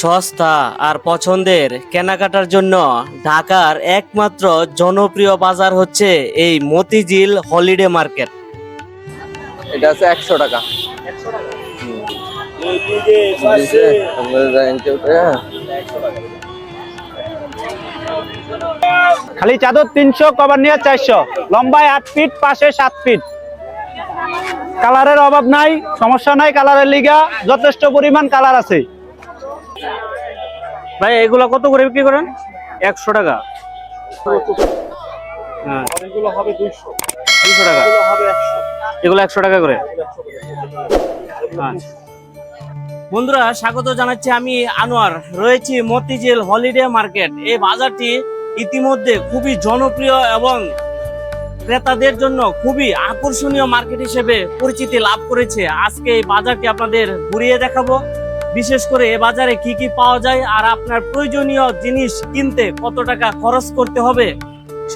সস্তা আর পছন্দের কেনাকাটার জন্য ঢাকার একমাত্র জনপ্রিয় বাজার হচ্ছে এই মতিঝিল হলিডে মার্কেট। এটা আছে একশো টাকা। খালি চাদর তিনশো কভার নিয়ে চারশো। লম্বায় আট ফিট পাশে সাত ফিট। কালারের অভাব নাই সমস্যা নাই কালারের লিগা যথেষ্ট পরিমাণ কালার আছে। ভাই এগুলো কত করে বিক্রি করেন? একশো টাকা। হ্যাঁ। এগুলো হবে দুইশো। দুশো টাকা। একশো। এগুলো একশো টাকা করে? আচ্ছা। বন্ধুরা স্বাগত জানাচ্ছি আমি আনোয়ার। রয়েছি মতিঝিল হলিডে মার্কেট। এই বাজারটি ইতিমধ্যে খুবই জনপ্রিয় এবং ক্রেতাদের জন্য খুবই আকর্ষণীয় মার্কেট হিসেবে পরিচিতি লাভ করেছে। আজকে এই বাজারটি আপনাদের ঘুরিয়ে দেখাবো। বিশেষ করে এ বাজারে কি কি পাওয়া যায় আর আপনার প্রয়োজনীয় জিনিস কিনতে কত টাকা খরচ করতে হবে,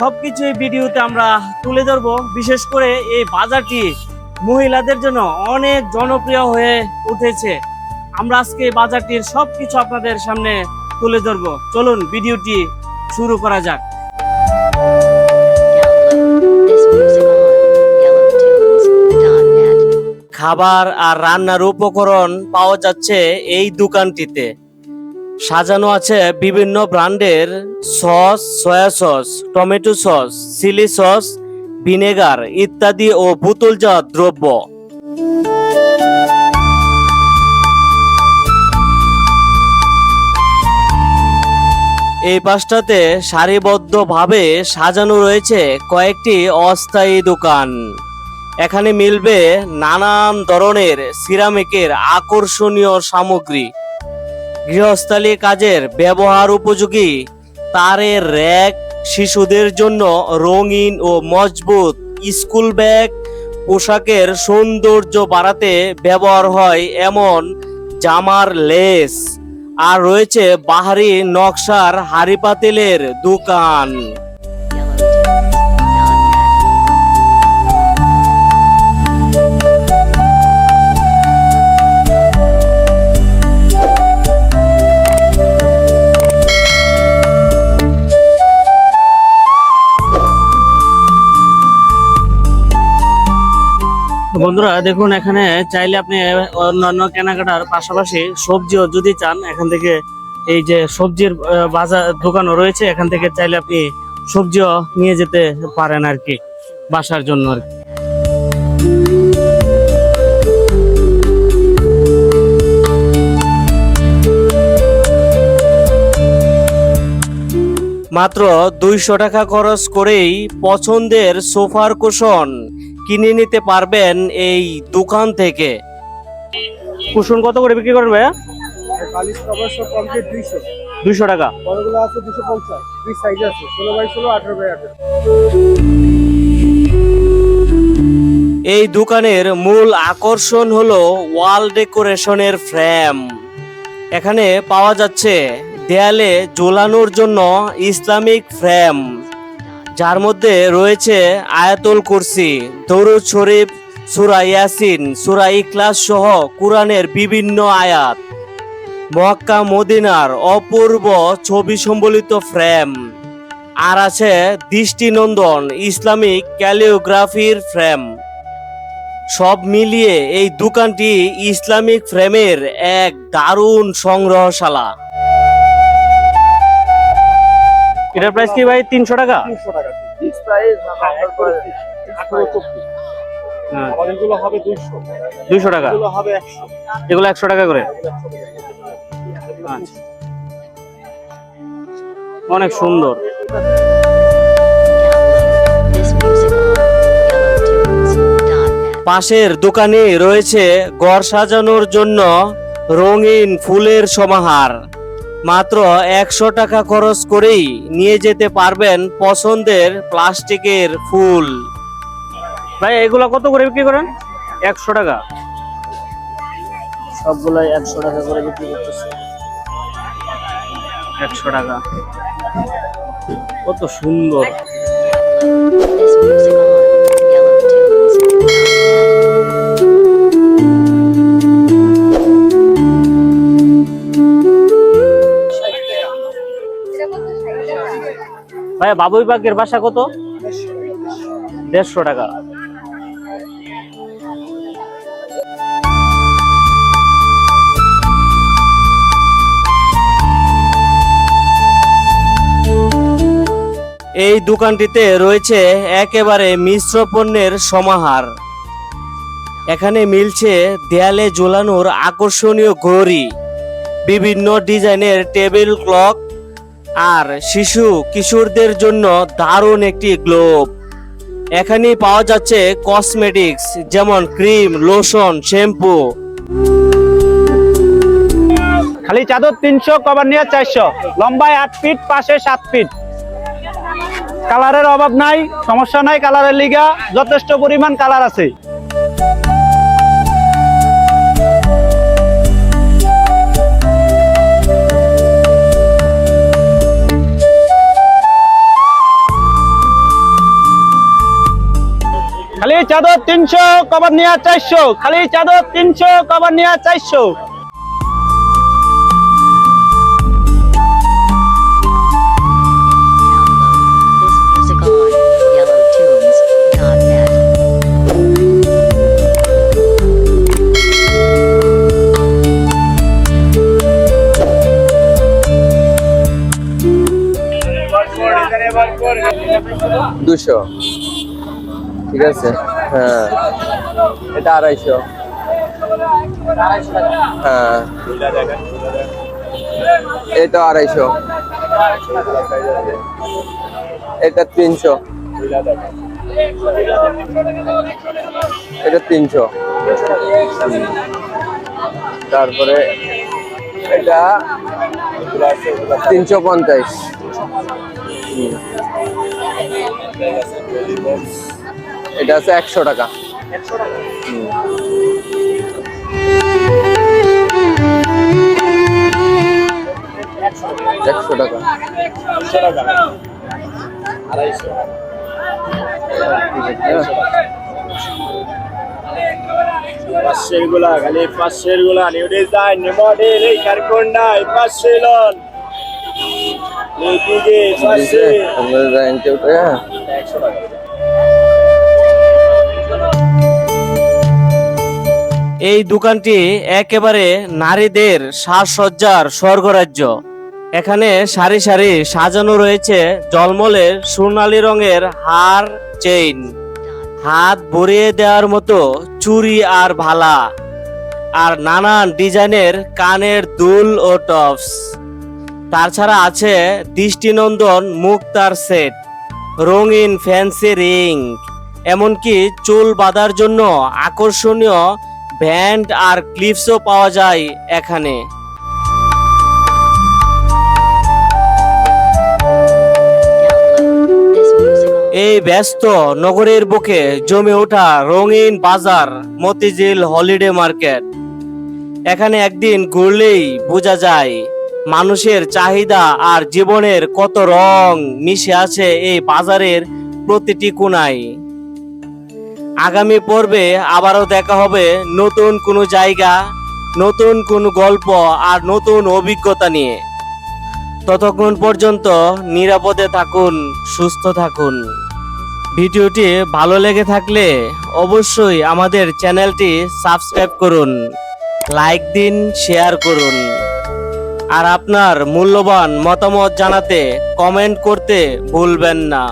সবকিছু এই ভিডিওতে আমরা তুলে ধরবো। বিশেষ করে এই বাজারটি মহিলাদের জন্য অনেক জনপ্রিয় হয়ে উঠেছে। আমরা আজকে বাজারটির সবকিছু আপনাদের সামনে তুলে ধরবো। চলুন, ভিডিওটি শুরু করা যাক। খাবার আর রান্নার উপকরণ পাওয়া যাচ্ছে এই দোকানটিতে। সাজানো আছে বিভিন্ন ব্র্যান্ডের sauce, soya sauce, tomato sauce, chilli sauce, vinegar ইত্যাদি ও বোতলজাত দ্রব্য। এই পাশটাতে সারিবদ্ধভাবে সাজানো রয়েছে কয়েকটি অস্থায়ী দোকান। এখানে মিলবে নানান ধরনের সিরামিকের আকর্ষণীয় সামগ্রী। গৃহস্থালী কাজের ব্যবহার উপযোগী। তারের র্যাক শিশুদের জন্য রঙিন ও মজবুত স্কুল ব্যাগ, পোশাকের সৌন্দর্য বাড়াতে ব্যবহার হয় এমন জামার লেস। আর রয়েছে বাহারি নকশার হাড়ি পাতিলের দোকান। বন্ধুরা, দেখুন এখানে চাইলে আপনি অন্যান্য কেনাকাটার পাশাপাশি সবজিও যদি চান, এখান থেকে এই যে সবজির বাজার দোকানও রয়েছে, এখান থেকে চাইলে আপনি সবজিও নিয়ে যেতে পারেন আর কি, বাসার জন্য আর কি। মাত্র দুইশো টাকা খরচ করেই পছন্দের সোফার কুশন কিনে নিতে পারবেন এই দোকান থেকে। কুশন কত করে বিক্রি করেন ভাইয়া? দুইশো। দুইশো টাকা। বড়গুলো আছে দুশো পঞ্চাশ। দুই সাইজ আছে ষোলো বাই ষোলো আঠারো বাই আঠারো। এই দোকানের মূল আকর্ষণ হলো ওয়াল ডেকোরেশনের ফ্রেম এখানে পাওয়া যাচ্ছে দেয়ালে ঝোলানোর জন্য ইসলামিক ফ্রেম যার মধ্যে রয়েছে আয়াতুল কুরসি, দরুদ শরীফ, সুরা ইয়াসিন, সুরা ইখলাস সহ কোরআনের বিভিন্ন আয়াত। মক্কা, মদিনার অপূর্ব ছবি সম্বলিত ফ্রেম। আর আছে দৃষ্টিনন্দন ইসলামিক ক্যালিওগ্রাফির ফ্রেম। সব মিলিয়ে এই দোকানটি ইসলামিক ফ্রেমের এক দারুণ সংগ্রহশালা। এটার প্রাইস কি ভাই? তিনশো টাকা? তিনশো টাকা দুইশো। দুইশো টাকা? এগুলো হবে একশো টাকা করে। আচ্ছা। অনেক সুন্দর. পাশের দোকানে রয়েছে ঘর সাজানোর জন্য রঙিন ফুলের সমাহার। মাত্র একশো টাকা খরচ করেই নিয়ে যেতে পারবেন পছন্দের প্লাস্টিকের ফুল। ভাই এগুলো কত করে বিক্রি করেন? একশো টাকা। সবগুলাই একশো টাকা করে বিক্রি করতেছে। একশো টাকা। কত সুন্দর। ভাই, বাবুই পাখির বাসা কত? দেড়শো টাকা। এই দোকানটিতে রয়েছে একেবারে মিশ্র পণ্যের সমাহার। এখানে মিলছে দেয়ালে ঝোলানোর আকর্ষণীয় ঘড়ি, বিভিন্ন ডিজাইনের টেবিল ক্লক আর শিশু কিশোরদের জন্য দারুণ একটি গ্লোব। এখানে পাওয়া যাচ্ছে কসমেটিক্স, যেমন ক্রিম, লোশন, শ্যাম্পু। খালি চাদর তিনশো, কভার নিয়ে চারশো। লম্বায় আট ফিট, পাশে সাত ফিট। কালারের অভাব নাই, সমস্যা নাই কালারের লিগা, যথেষ্ট পরিমাণ কালার আছে। চাদর তিনশো কভার নিয়ে চারশো খালি চাদর তিনশো কভার নিয়ে চারশো. দুশো ঠিক আছে হ্যাঁ। এটা আড়াইশো। হ্যাঁ। এটা আড়াইশো। এটা তিনশো। এটা তিনশো। তারপরে এটা তিনশো পঞ্চাশ। এটা আছে একশো টাকা। একশো টাকা। পাঁচশেরগুলা খালি পাঁচশেরগুলা নিউ ডিজাইন নিউ মডেল এই কারকোন্ডা এই লন এইদিকে পাঁচশে আপনাদের জানেন কেউ তো, হ্যাঁ একশো টাকা এই দোকানটি একেবারে নারীদের সাজসজ্জার স্বর্গরাজ্য। এখানে সারি সারি সাজানো রয়েছে জলমলের সোনালী রঙের হার চেইন। হাত ভরিয়ে দেওয়ার মতো চুরি আর ভালা। আর নানান ডিজাইনের কানের দুল ও টপস। তাছাড়া আছে দৃষ্টিনন্দন মুক্তার সেট, রঙিন ফ্যান্সি রিং, এমনকি চুল বাঁধার জন্য আকর্ষণীয় ব্যান্ড আর ক্লিপসও পাওয়া যায় এখানে। এই ব্যস্ত নগরের বুকে জমে ওঠা রঙিন বাজার, মতিঝিল, হলিডে মার্কেট। এখানে একদিন ঘুরলেই বোঝা যায়, মানুষের চাহিদা আর জীবনের কত রং মিশে আছে এই বাজারের প্রতিটি কোনায়। আগামী পর্বে আবারও দেখা হবে নতুন কোনো জায়গা, নতুন কোনো গল্প আর নতুন অভিজ্ঞতা নিয়ে। ততক্ষণ পর্যন্ত নিরাপদে থাকুন, সুস্থ থাকুন। ভিডিওটি ভালো লেগে থাকলে অবশ্যই আমাদের চ্যানেলটি সাবস্ক্রাইব করুন, লাইক দিন, শেয়ার করুন। আর আপনার মূল্যবান মতামত জানাতে কমেন্ট করতে ভুলবেন না।